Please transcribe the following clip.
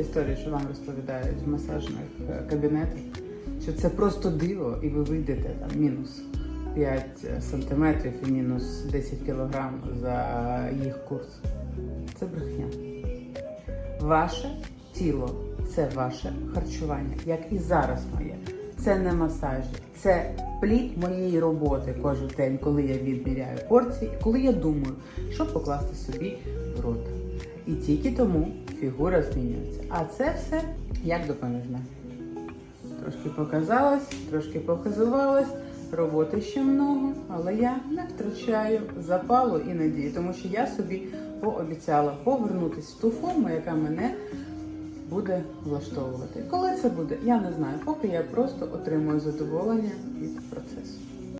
історії, що вам розповідають в масажних е, кабінетах, що це просто диво, і ви вийдете там мінус 5 сантиметрів і мінус 10 кілограм за їх курс. Це брехня. Ваше тіло це ваше харчування, як і зараз моє. Це не масажі, це плід моєї роботи кожен день, коли я відміряю порції, коли я думаю, що покласти собі в рот. І тільки тому фігура змінюється. А це все як допоміжне. Трошки показалась, трошки похизувалась, роботи ще много, але я не втрачаю запалу і надії, тому що я собі пообіцяла повернутися в ту форму, яка мене буде влаштовувати. Коли це буде, я не знаю. Поки я просто отримую задоволення від процесу.